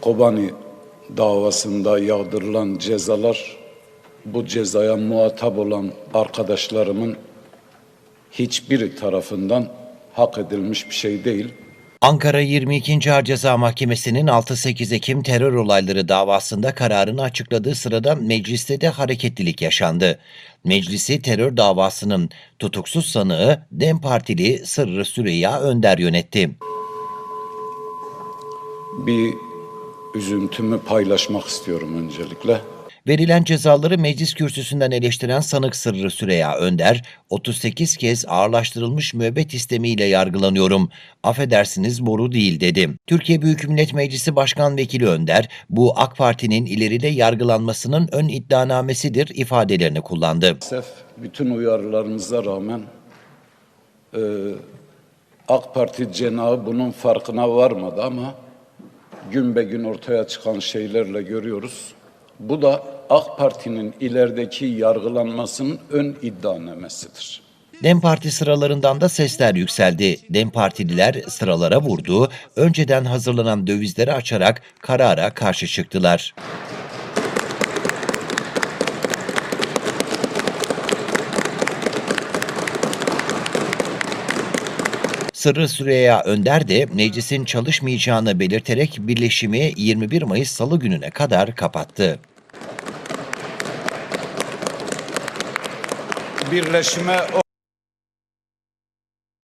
Kobani davasında yağdırılan cezalar bu cezaya muhatap olan arkadaşlarımın hiçbiri tarafından hak edilmiş bir şey değil. Ankara 22. Ağır Ceza Mahkemesi'nin 6-8 Ekim terör olayları davasında kararını açıkladığı sırada mecliste de hareketlilik yaşandı. Meclisi terör davasının tutuksuz sanığı DEM Partili Sırrı Süreyya Önder yönetti. Bir üzüntümü paylaşmak istiyorum öncelikle. Verilen cezaları meclis kürsüsünden eleştiren sanık Sırrı Süreyya Önder, 38 kez ağırlaştırılmış müebbet istemiyle yargılanıyorum. Affedersiniz boru değil dedi. Türkiye Büyük Millet Meclisi Başkan Vekili Önder, bu AK Parti'nin ileride yargılanmasının ön iddianamesidir ifadelerini kullandı. Maalesef bütün uyarılarımıza rağmen e, AK Parti cenahı bunun farkına varmadı ama gün be gün ortaya çıkan şeylerle görüyoruz. Bu da AK Parti'nin ilerideki yargılanmasının ön iddianamesidir. DEM Parti sıralarından da sesler yükseldi. DEM Partililer sıralara vurdu, önceden hazırlanan dövizleri açarak karara karşı çıktılar. Sırrı Süreyya Önder de meclisin çalışmayacağını belirterek birleşimi 21 Mayıs Salı gününe kadar kapattı. Birleşime